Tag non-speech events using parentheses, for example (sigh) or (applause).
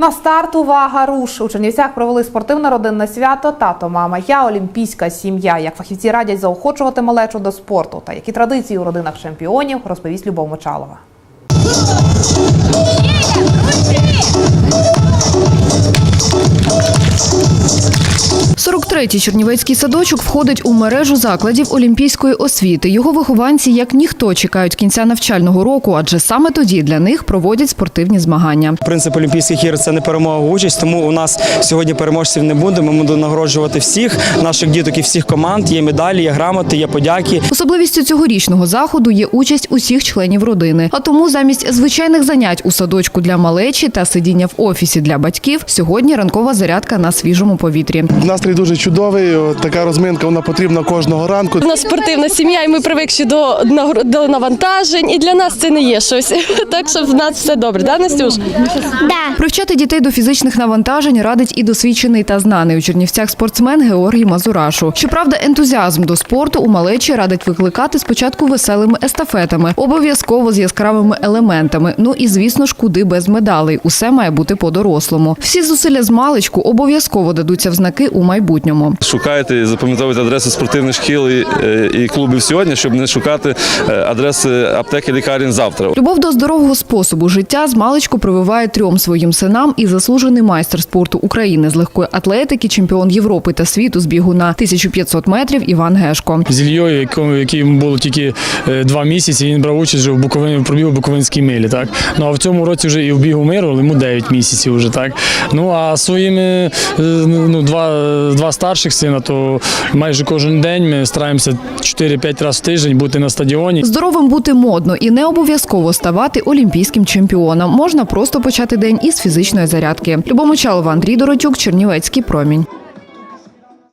На старт увага руш у Чернівцях провели спортивне родинне свято Тато, мама, я олімпійська сім'я. Як фахівці радять заохочувати малечу до спорту та які традиції у родинах чемпіонів розповість Любов Мочалова. 43-й Чернівецький садочок входить у мережу закладів олімпійської освіти. Його вихованці як ніхто чекають кінця навчального року, адже саме тоді для них проводять спортивні змагання. Принцип Олімпійських ігор це не перемога участь, тому у нас сьогодні переможців не буде. Ми будемо нагороджувати всіх наших діток і всіх команд. Є медалі, є грамоти, є подяки. Особливістю цьогорічного заходу є участь усіх членів родини. А тому замість звичайних занять у садочку для малечі та сидіння в офісі для батьків сьогодні ранкова зарядка на свіжому повітрі. Настрій дуже чудовий. Така розминка вона потрібна кожного ранку. У нас спортивна сім'я, і ми привикші до, до навантажень. І для нас це не є щось. (laughs) Так що в нас все добре, да, Настюш? Привчати дітей до фізичних навантажень радить і досвідчений та знаний у Чернівцях спортсмен Георгій Мазурашу. Щоправда, ентузіазм до спорту у малечі радить викликати спочатку веселими естафетами, обов'язково з яскравими елементами. Ну і звісно ж, куди без медалей. Усе має бути по-дорослому. Всі зусилля з маличку обов'язково дадуться в знаки у майбутньому. Шукайте і запам'ятовуйте адреси спортивних шкіл і, е, і клубів сьогодні, щоб не шукати е, адреси аптеки лікарень завтра. Любов до здорового способу життя з маличку прививає трьом своїм синам і заслужений майстер спорту України з легкої атлетики, чемпіон Європи та світу з бігу на 1500 метрів Іван Гешко. з Ільєю, якому який йому було тільки е, два місяці. Він брав участь вже в Буковині, пробіг у Буковинській милі. Так ну а в цьому році вже і в бігу миру, але йому 9 місяців вже так. Ну а своїми е, ну два, два старших сина, то майже кожен день ми стараємося 4-5 разів в тиждень бути на стадіоні. Здоровим бути модно і не обов'язково ставати олімпійським чемпіоном. Можна просто почати день із фізичної зарядки. Любомочалова, Андрій Доротюк, Чернівецький промінь.